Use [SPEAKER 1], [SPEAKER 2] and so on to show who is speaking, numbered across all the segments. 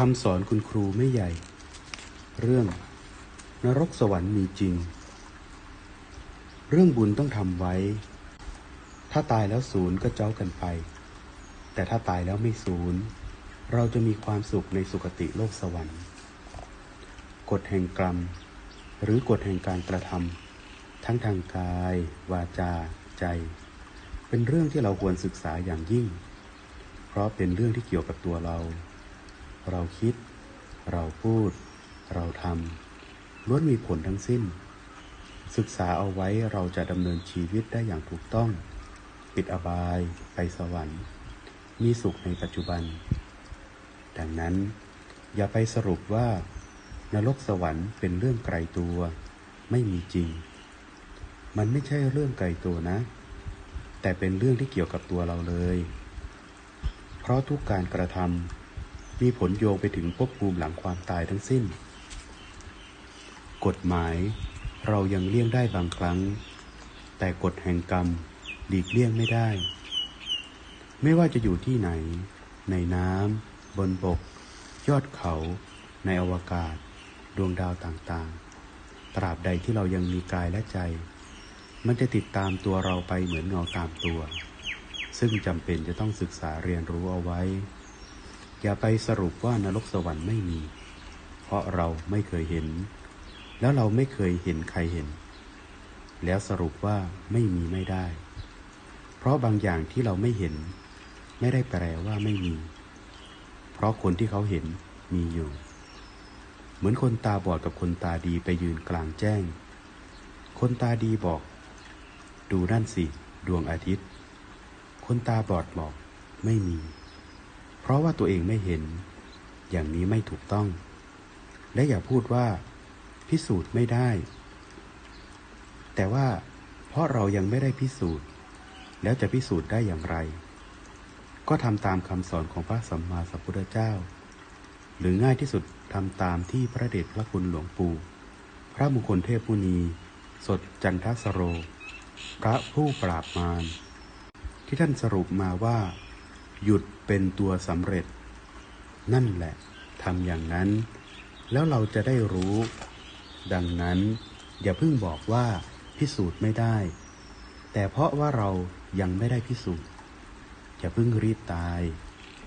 [SPEAKER 1] คำสอนคุณครูไม่ใหญ่ เรื่องนรกสวรรค์มีจริง เรื่องบุญต้องทำไว้ ถ้าตายแล้วศูนย์ก็เจ้ากันไป แต่ถ้าตายแล้วไม่ศูนย์ เราจะมีความสุขในสุคติโลกสวรรค์ กฎแห่งกรรม หรือกฎแห่งการกระทำทั้งทางกาย วาจา ใจ เป็นเรื่องที่เราควรศึกษาอย่างยิ่ง เพราะเป็นเรื่องที่เกี่ยวกับตัวเรา เราคิด เราพูด เราทำล้วนมีผลทั้งสิ้น ศึกษาเอาไว้เราจะดำเนินชีวิตได้อย่างถูกต้อง ปิดอบาย ไปสวรรค์ มีสุขในปัจจุบัน ดังนั้น อย่าไปสรุปว่า นรกสวรรค์เป็นเรื่องไกลตัว ไม่มีจริง มันไม่ใช่เรื่องไกลตัวนะ แต่เป็นเรื่องที่เกี่ยวกับตัวเราเลย เพราะทุกการกระทำ มีผลโยงไปถึงภพภูมิหลังความตายทั้งสิ้น กฎหมายเรายังเลี่ยงได้บางครั้ง แต่กฎแห่งกรรมหลีกเลี่ยงไม่ได้ ไม่ว่าจะอยู่ที่ไหน ในน้ำบนบก ยอดเขา ในอวกาศ ดวงดาวต่างๆ ตราบใดที่เรายังมีกายและใจ มันจะติดตามตัวเราไปเหมือนเงาตามตัว ซึ่งจำเป็นจะต้องศึกษาเรียนรู้เอาไว้ อย่าไปสรุปว่านรกสวรรค์ไม่มี เพราะเราไม่เคยเห็น แล้วเราไม่เคยเห็นใครเห็น แล้วสรุปว่าไม่มีไม่ได้ เพราะบางอย่างที่เราไม่เห็น ไม่ได้แปลว่าไม่มี เพราะคนที่เขาเห็นมีอยู่ เหมือนคนตาบอดกับคนตาดีไปยืนกลางแจ้ง คนตาดีบอก ดูนั่นสิ ดวงอาทิตย์ คนตาบอดบอกไม่มี เพราะว่าตัวเองไม่เห็น อย่างนี้ไม่ถูกต้อง และอย่าพูดว่า พิสูจน์ไม่ได้ แต่ว่าเพราะเรายังไม่ได้พิสูจน์ แล้วจะพิสูจน์ได้อย่างไร ก็ทำตามคำสอนของพระสัมมาสัมพุทธเจ้า หรือง่ายที่สุดทำตามที่พระเดชพระคุณหลวงปู่ พระมงคลเทพมุนี สดจันทสโร พระผู้ปราบมารที่ท่านสรุปมาว่า หยุดเป็นตัวสำเร็จ นั่นแหละทำอย่างนั้น แล้วเราจะได้รู้ ดังนั้น อย่าเพิ่งบอกว่าพิสูจน์ไม่ได้ แต่เพราะว่าเรายังไม่ได้พิสูจน์อย่าเพิ่งรีบตาย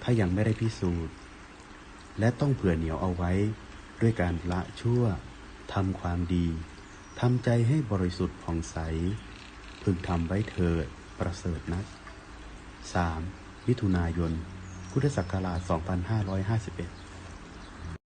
[SPEAKER 1] ถ้ายังไม่ได้พิสูจน์ และต้องเผื่อเหนียวเอาไว้ ด้วยการละชั่วทำความดีทำใจให้บริสุทธิ์ผ่องใส พึงทำไว้เถิดประเสริฐนัก 3. มิถุนายน พุทธศักราช 2551